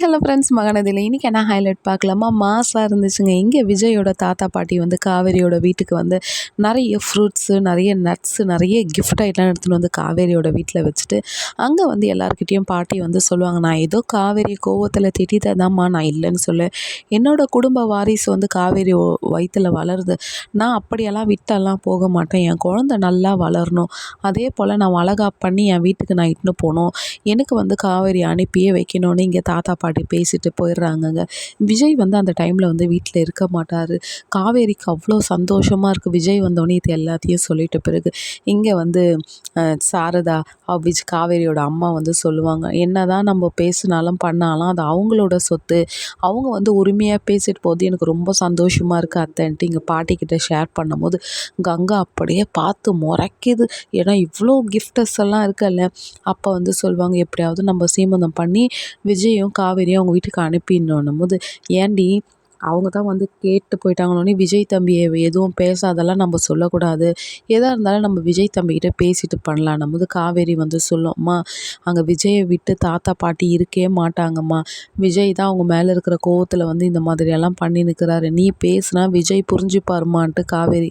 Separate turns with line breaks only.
Hello friends மகனதில் இன்றைக்கி என்ன highlight பார்க்கலாமா? மாசாக இருந்துச்சுங்க. இங்கே விஜயோட தாத்தா பாட்டி வந்து காவேரியோட வீட்டுக்கு வந்து நிறைய ஃப்ரூட்ஸு நிறைய நட்ஸு நிறைய கிஃப்ட் ஐட்டம் எடுத்துகிட்டு வந்து காவேரியோட வீட்டில் வச்சுட்டு அங்கே வந்து எல்லாருக்கிட்டேயும் பாட்டி வந்து சொல்லுவாங்க நான் ஏதோ காவேரி கோவத்தில் திட்டித்ததாம்மா நான் இல்லைன்னு சொல்ல. என்னோட குடும்ப வாரிசு வந்து காவேரி வயிற்றில் வளருது. நான் அப்படியெல்லாம் விட்டெல்லாம் போக மாட்டேன். என் குழந்த நல்லா வளரணும். அதே போல் நான் அழகாக பண்ணி என் வீட்டுக்கு நான் இட்டுன்னு போகணும். எனக்கு வந்து காவேரி அனுப்பியே வைக்கணும்னு இங்கே தாத்தா பாட்டி அப்படி பேசிட்டு போயிடுறாங்கங்க. விஜய் வந்து அந்த டைமில் வந்து வீட்டில் இருக்க மாட்டார். காவேரிக்கு அவ்வளோ சந்தோஷமாக இருக்குது விஜய் வந்தோடனே இது எல்லாத்தையும் சொல்லிட்டு பிறகு இங்கே வந்து சாரதா விஜ் காவேரியோட அம்மா வந்து சொல்லுவாங்க. என்ன தான் நம்ம பேசினாலும் பண்ணாலும் அது அவங்களோட சொத்து. அவங்க வந்து உரிமையாக பேசிட்டு போது எனக்கு ரொம்ப சந்தோஷமாக இருக்குது அத்தைன்ட்டு இங்கே பாட்டிக்கிட்ட ஷேர் பண்ணும்போது கங்கா அப்படியே பார்த்து முறைக்குது. ஏன்னா இவ்வளோ கிஃப்டஸ் எல்லாம் இருக்குல்ல. அப்போ வந்து சொல்லுவாங்க எப்படியாவது நம்ம சீமந்தம் பண்ணி விஜயும் காவேரி காவேரியை அவங்க வீட்டுக்கு அனுப்பிடணும் போது ஏன்டி அவங்க தான் வந்து கேட்டு போயிட்டாங்களோனே விஜய் தம்பியை எதுவும் பேசாதெல்லாம் நம்ம சொல்லக்கூடாது. எதாக இருந்தாலும் நம்ம விஜய் தம்பிக்கிட்ட பேசிட்டு பண்ணலாம் போது காவேரி வந்து சொல்லும்மா அங்கே விஜயை விட்டு தாத்தா பாட்டி இருக்கவே மாட்டாங்கம்மா. விஜய் தான் அவங்க மேலே இருக்கிற கோவத்தில் வந்து இந்த மாதிரியெல்லாம் பண்ணி நிற்கிறாரு நீ பேசுனா விஜய் புரிஞ்சுப்பாருமான்ட்டு காவேரி